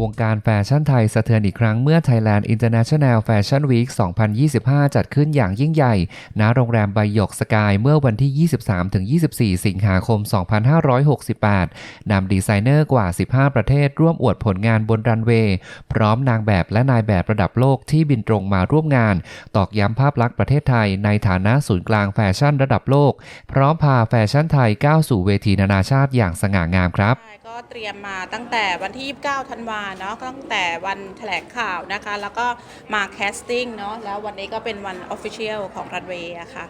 วงการแฟชั่นไทยสะเทือนอีกครั้งเมื่อ Thailand International Fashion Week 2025 จัดขึ้นอย่างยิ่งใหญ่ ณ โรงแรมใบหยกสกายเมื่อวันที่ 23-24 สิงหาคม 2568 นำดีไซเนอร์กว่า 15 ประเทศร่วมอวดผลงานบนรันเวย์ พร้อมนางแบบและนายแบบระดับโลกที่บินตรงมาร่วมงาน ตอกย้ำภาพลักษณ์ประเทศไทย ในฐานะศูนย์กลางแฟชั่นระดับโลก พร้อมพาแฟชั่นไทยก้าวสู่เวทีนานาชาติอย่างสง่างามครับใช่ก็เตรียมมาตั้งแต่วันที่ 29 ธันวาเนาะก็ตั้งแต่วันแถลงข่าวนะคะ แล้วก็มาแคสติ้งเนาะแล้ววันนี้ก็เป็นวันออฟฟิเชียลของรันเวย์อะค่ะ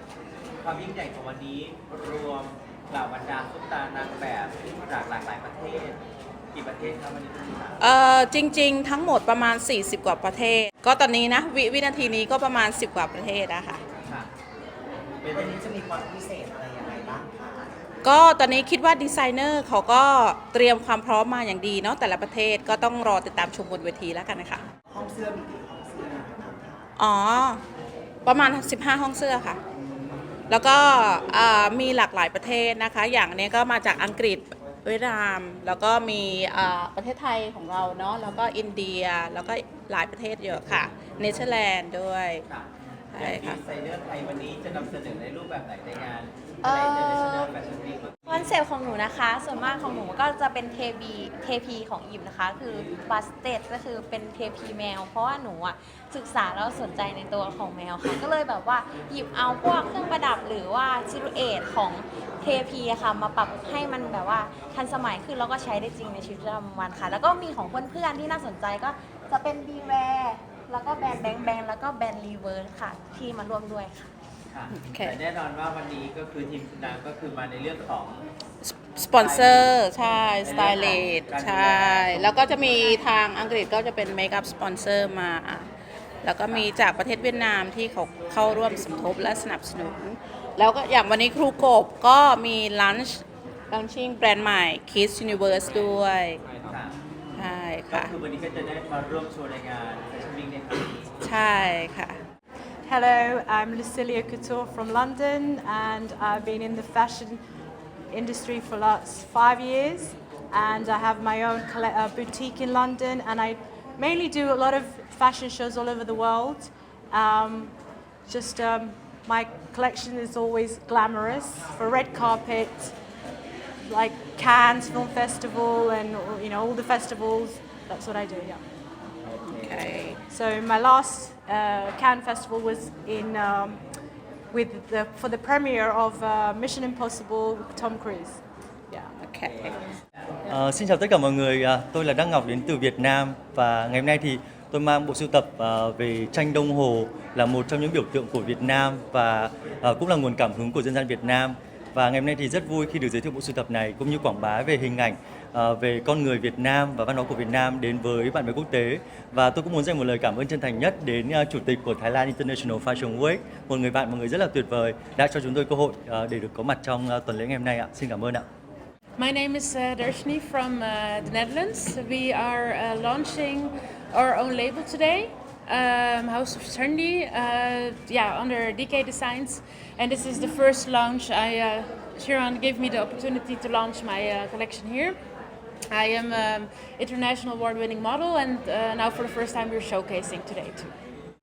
ความยิ่งใหญ่ของวันนี้รวมเหล่าบรรดาซุปตานางแบบจากหลากหลายประเทศกี่ประเทศครับวันนี้คุณครับเอ่อจริงๆ ทั้งหมดประมาณ 40 กว่าประเทศ ก็ตอนนี้นะววินาทีนี้ก็ประมาณ 10 กว่าประเทศอะค่ะ ค่ะ เป็นวันนี้จะมีความพิเศษอะไรยังไงบ้างคะ ก็ตอนนี้คิดว่าดีไซเนอร์เขาก็เตรียมความพร้อมมาอย่างดีเนาะแต่ละประเทศก็ต้องรอติดตามชมบนเวทีแล้วกันนะคะห้องเสื้อมีกี่ห้องเสื้อบ้างคะอ๋อ ประมาณ 15 ห้องเสื้อค่ะ แล้วก็อ่ามีหลากหลายประเทศนะคะ อย่างเนี้ยก็มาจากอังกฤษเวียดนาม แล้วก็มีอ่าประเทศไทยของเราเนาะแล้วก็อินเดียแล้วก็หลายประเทศเยอะค่ะเนเธอร์แลนด์ด้วยค่ะใช่อย่างค่ะดีไซเนอร์ไทยวันนี้จะนำเสนอในรูปแบบไหนในงาน เอ่อ คอนเซปต์ของหนูนะคะ ส่วนมากของหนูก็จะเป็นเทพีเทพีของอิมนะคะ คือบัสเตดก็คือเป็นเทพีแมว เพราะว่าหนูอะศึกษาแล้วสนใจในตัวของแมวค่ะ ก็เลยแบบว่าหยิบเอาพวกเครื่องประดับหรือว่าซิลูเอทของเทพีอะค่ะ มาปรับให้มันแบบว่าทันสมัยขึ้นแล้วก็ใช้ได้จริงในชีวิตประจำวันค่ะ แล้วก็มีของเพื่อนๆที่น่าสนใจก็จะเป็นบีแวร์แล้วก็แบรนด์แบงแบงแล้วก็แบรนด์รีเวิร์สค่ะ ที่มาร่วมด้วยค่ะ ค่ะโอเค แต่แน่นอนว่าวันนี้ก็คือทีมคุณนางก็คือมาในเรื่องของ สปอนเซอร์ ใช่ สไตลิสต์ใช่ แล้วก็จะมีทางอังกฤษก็จะเป็นเมคอัพสปอนเซอร์มา แล้วก็มีจากประเทศเวียดนามที่เขาเข้าร่วมสมทบและสนับสนุน แล้วก็อย่างวันนี้ครูกบก็มีลันช์ลันชิ่งแบรนด์ใหม่ Kids Universe ด้วย ค่ะใช่ก็ค่ะ คือวันนี้ก็จะได้มาร่วมโชว์ในงาน Fashion Week ในครั้งนี้ใช่ค่ะ Hello, I'm Lucilia Couture from London and I've been in the fashion industry for last five years and I have my own uh, boutique in London and I mainly do a lot of fashion shows all over the world. Um, just um, my collection is always glamorous for red carpet, like Cannes Film Festival and you know all the festivals. That's what I do. Yeah. Okay. So my last uh, Cannes Festival was in um, with the for the premiere of uh, Mission Impossible with Tom Cruise. Yeah. Okay. Uh, xin chào tất cả mọi người, uh, tôi là Đăng Ngọc đến từ Việt Nam và ngày hôm nay thì tôi mang bộ sưu tập uh, về tranh đồng hồ là một trong những biểu tượng của Việt Nam và uh, cũng là nguồn cảm hứng của dân gian Việt Nam. Và ngày hôm nay thì rất vui khi được giới thiệu bộ sưu tập này cũng như quảng bá về hình ảnh, ờ, về con người Việt Nam và văn hóa của Việt Nam đến với bạn bè quốc tế. Và tôi cũng muốn dành một lời cảm ơn chân thành nhất đến ờ, chủ tịch của Thái Lan International Fashion Week, một người bạn, một người rất là tuyệt vời đã cho chúng tôi cơ hội ờ, để được có mặt trong tuần lễ ngày hôm nay ạ. Xin cảm ơn ạ. My name is uh, Darshni from uh, the Netherlands. We are uh, launching our own label today, um, House of Trendy, uh, yeah, under DK Designs. And this is the first launch. I, uh, Sharon gave me the opportunity to launch my uh, collection here. I am um, international award-winning model, and uh, now for the first time we're showcasing today too.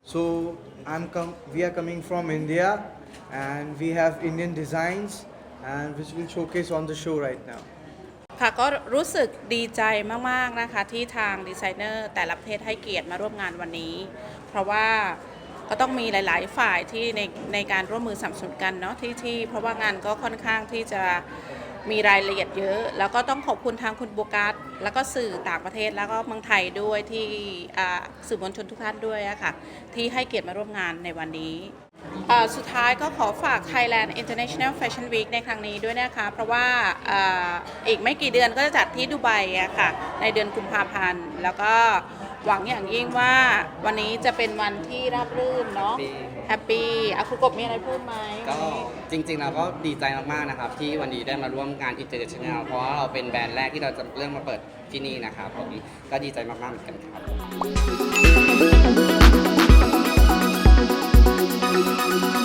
So I'm com- we are coming from India and we have Indian designs and which we'll showcase on the show right now. ค่ะก็รู้สึกดีใจมาก ๆ นะคะ ที่ทางดีไซเนอร์แต่ละประเทศให้เกียรติมาร่วมงานวันนี้ เพราะว่าก็ต้องมีหลาย ๆ ฝ่ายที่ในในการร่วมมือสนับสนุนกันเนาะที่ที่เพราะว่างานก็ค่อนข้างที่จะมีรายละเอียดเยอะ แล้วก็ต้องขอบคุณทางคุณโบกัสแล้วก็สื่อต่างประเทศแล้วก็เมืองไทยด้วยที่สื่อมวลชนทุกท่านด้วยอะค่ะที่ให้เกียรติมาร่วมงานในวันนี้สุดท้ายก็ขอฝาก Thailand International Fashion Week ในครั้งนี้ด้วยนะคะ เพราะว่า อีกไม่กี่เดือนก็จะจัดที่ดูไบอะค่ะ ในเดือนกุมภาพันธ์ แล้วก็หวังอย่างยิ่งว่าวันนี้จะเป็นวันที่ราบรื่นเนาะแฮปปี้อะคุกบมีอะไรพูดไหมก็จริงๆเราก็ดีใจมากๆนะครับ ที่วันนี้ได้มาร่วมงานอินเตอร์เนชั่นแนลเพราะเราเป็นแบรนด์แรกที่เราจะเริ่มมาเปิดที่นี่นะครับผมก็ดีใจมากๆเหมือนกันครับ